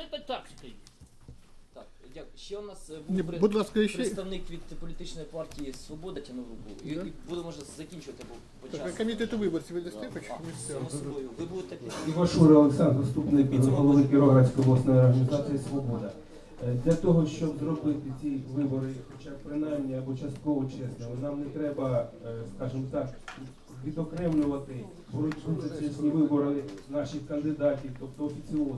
это тактика. Так, дякую. Ще у нас е, Ні, при- будь ласка, ще представник від політичної партії Свобода тягнув руку. І, Да. і будемо вже закінчувати, бо по Так, часу. комітету виборців дасте хоч А, місця? само собою. Ви будете під- Івашура Олександр, заступник голови Кіровоградської обласної організації Свобода. Е, Для того, щоб зробити ці вибори, хоча б принаймні або частково чесними, нам не треба, е, скажімо так, відокремлювати боротьбу за чесні вибори наших кандидатів, тобто офіціоз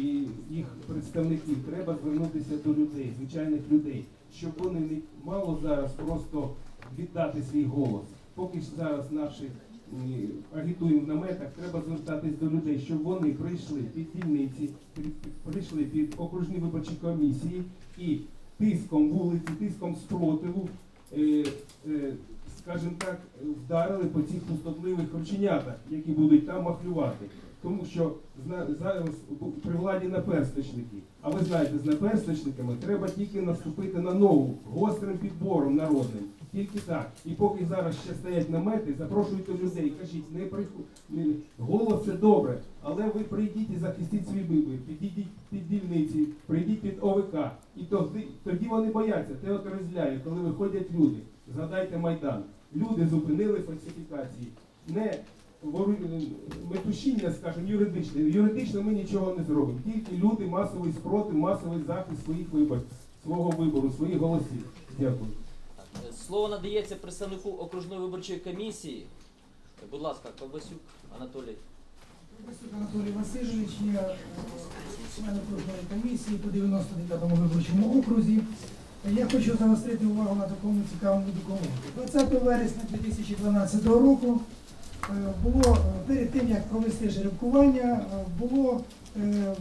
і їх представників. Треба звернутися до людей, звичайних людей, щоб вони не мало зараз просто віддати свій голос. Поки ж зараз наші агітуємо в наметах, треба звертатись до людей, щоб вони прийшли під дільниці, прийшли під окружні виборчі комісії і тиском вулиці, тиском спротиву, е, е, скажімо так, вдарили по цих пустотливих рученятах, які будуть там махлювати. Тому що зараз при владі наперсточники. А ви знаєте, з наперсточниками треба тільки наступити на ногу гострим підбором народним. Тільки так. І поки зараз ще стоять намети, запрошуйте людей, кажіть, не приходь. Голос це добре, але ви прийдіть і захистіть свій вибір, підійдіть під дільниці, прийдіть під ОВК. І тоді, тоді вони бояться, те от коли виходять люди. Згадайте Майдан. Люди зупинили фальсифікації. Не метушіння, скажімо, юридичне. Юридично ми нічого не зробимо. Тільки люди, масовий спротив, масовий захист своїх виборів, свого вибору, своїх голосів. Дякую. Е, Слово надається представнику окружної виборчої комісії. Е, Будь ласка, Ковбасюк Анатолій. Присутній Анатолій Васильович, я е, член окружної комісії по 99-му виборчому окрузі. Я хочу загострити увагу на такому цікавому документі. 20 вересня 2012 року е, було е, перед тим, як провести жеребкування, е, було е,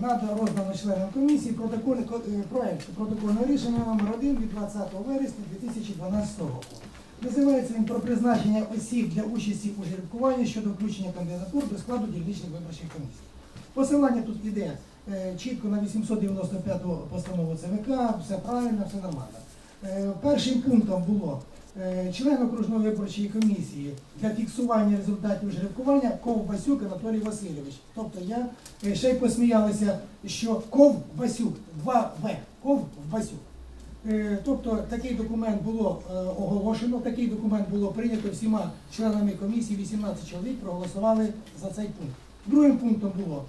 надано роздано членам комісії протокольний ко- е, проект протокольного рішення номер 1 від 20 вересня 2012 року. Називається він про призначення осіб для участі у жеребкуванні щодо включення кандидатур до складу дільничних виборчих комісій. Посилання тут іде е, чітко на 895 постанову ЦВК, все правильно, все нормально. Е, першим пунктом було е, член окружної виборчої комісії для фіксування результатів жеребкування Ковбасюк Анатолій Васильович. Тобто я е, ще й посміялися, що Ковбасюк, 2 В, Ковбасюк. Е, Тобто такий документ було е, оголошено, такий документ було прийнято всіма членами комісії, 18 чоловік проголосували за цей пункт. Другим пунктом було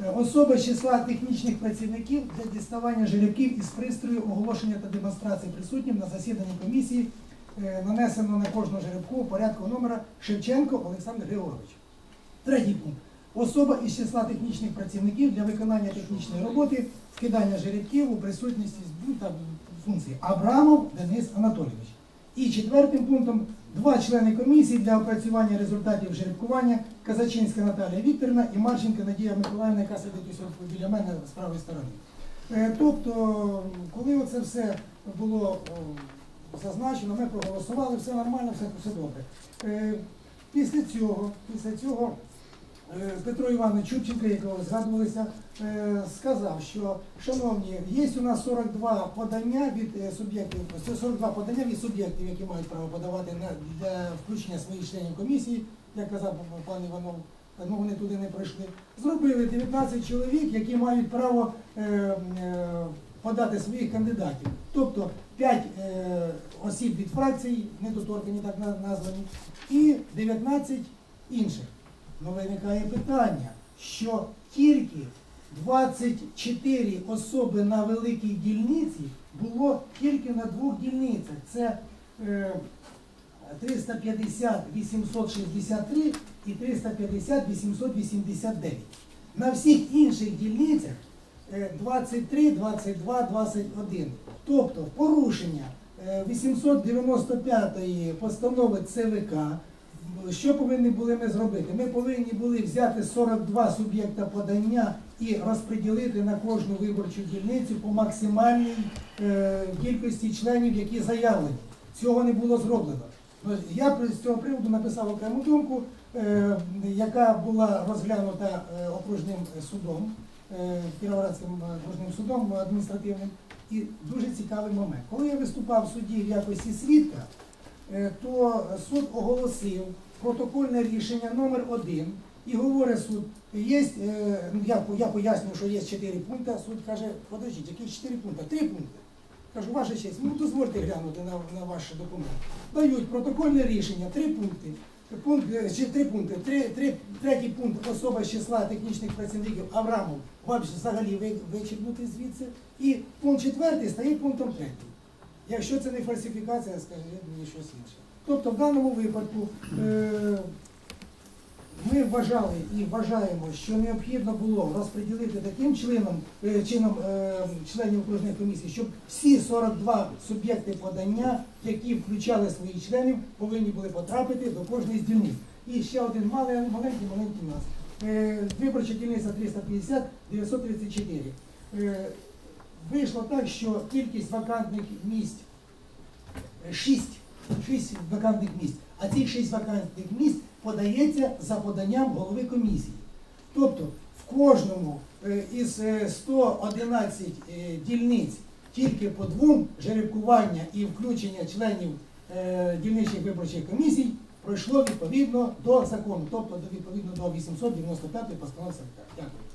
е, особа з числа технічних працівників для діставання жеребків із пристрою оголошення та демонстрації присутнім на засіданні комісії е, нанесено на кожну жеребку порядку номера Шевченко Олександр Григорович. Третій пункт. Особа із числа технічних працівників для виконання технічної роботи, скидання жеребків у присутності там, функції Абрамов Денис Анатолійович. І четвертим пунктом два члени комісії для опрацювання результатів жеребкування Казачинська Наталія Вікторівна і Марченка Надія Миколаївна, яка сидить біля мене з правої сторони. Е, Тобто, коли оце все було зазначено, ми проголосували, все нормально, все, все добре. Е, Після цього, після цього е, Петро Іванович Чубченко, якого згадувалися, е, сказав, що шановні, є у нас 42 подання від е, суб'єктів, це 42 подання від суб'єктів, які мають право подавати на для включення своїх членів комісії, як казав пан Іванов. Ну, вони туди не пройшли. Зробили 19 чоловік, які мають право подати своїх кандидатів. Тобто 5 е, осіб від фракцій, недоторкані так названі, і 19 інших. Ну, виникає питання, що тільки 24 особи на великій дільниці було тільки на двох дільницях. Це е, 350 863 і 350 889. На всіх інших дільницях е, 23, 22, 21. Тобто порушення е, 895 постанови ЦВК що повинні були ми зробити? Ми повинні були взяти 42 суб'єкта подання і розподілити на кожну виборчу дільницю по максимальній е, кількості членів, які заявлені. Цього не було зроблено. Ну, Я з цього приводу написав окрему думку, е, яка була розглянута е, окружним судом, е, Кіровоградським окружним судом адміністративним. І дуже цікавий момент. Коли я виступав в суді в якості свідка, е, то суд оголосив протокольне рішення номер 1 І говорить суд, є, е, ну, я, я пояснюю, що є чотири пункти, суд каже, подождіть, які чотири пункти? Три пункти. Кажу, ваша честь, ну дозвольте глянути на, на ваш документ. Дають протокольне рішення, три пункти. Пункт, е, три пункти. Три, три, третій пункт особа з числа технічних працівників Аврамов вам взагалі вичерпнути звідси. І пункт четвертий стає пунктом третім. Якщо це не фальсифікація, скажіть мені щось інше. Тобто в даному випадку е, ми вважали і вважаємо, що необхідно було розподілити таким членом, е, чином е, членів окружної комісії, щоб всі 42 суб'єкти подання, які включали своїх членів, повинні були потрапити до кожної з дільниць. І ще один маленький маленький у нас. Е, Виборча дільниця 350 934. Е, Вийшло так, що кількість вакантних місць 6, 6 вакантних місць, а ці 6 вакантних місць подається за поданням голови комісії. Тобто в кожному е, із е, 111 е, дільниць тільки по двом жеребкування і включення членів е, дільничних виборчих комісій пройшло відповідно до закону, тобто відповідно до 895 постанови. Дякую.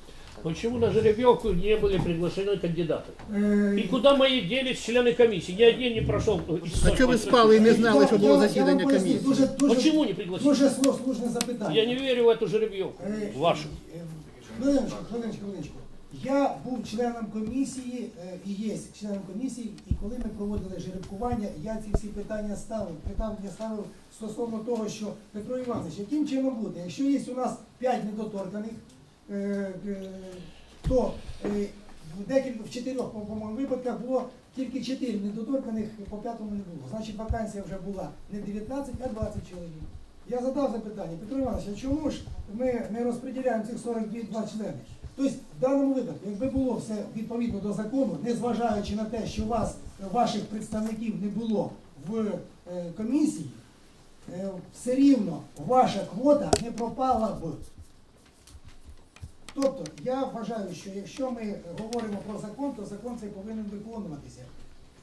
Почему на жеребьевку не были приглашены кандидаты? Е, И куда мои делись члены комиссии? Ни один не прошел. из А чого ви сотни. спали і не знали, я- що я було вам- я засідання вам поясню, комісії? Дуже, дуже, Почему не пригласили? дуже сло- слушне запитання. Я не верю в эту жеребьевку Е, вашу. е, Хвилиночку, хвилиночку, хвилиночку. Я був членом комісії е, і є членом комісії, і коли ми проводили жеребкування, я ці всі питання ставив. Питання ставив стосовно того, що Петро Іванович, яким чином бути? Якщо є у нас 5 недоторканих, е, е, то е, в декілька в чотирьох, випадках було тільки 4 недоторканих, по п'ятому не було. Значить, вакансія вже була не 19, а 20 чоловік. Я задав запитання, Петро Іванович, а чому ж ми не розподіляємо цих 42 члени? Тобто, в даному випадку, якби було все відповідно до закону, незважаючи на те, що вас, ваших представників не було в е, комісії, е, все рівно ваша квота не пропала б. Тобто, я вважаю, що якщо ми говоримо про закон, то закон цей повинен виконуватися.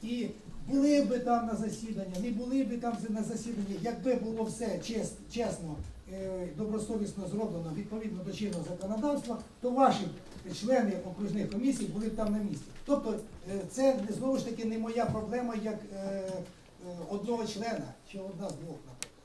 І були би там на засідання, не були би там на засіданні, якби було все чес, чесно, е, добросовісно зроблено відповідно до чинного законодавства, то ваші члени окружних комісій були б там на місці. Тобто е, це знову ж таки не моя проблема як е, одного члена чи одна з двох, наприклад.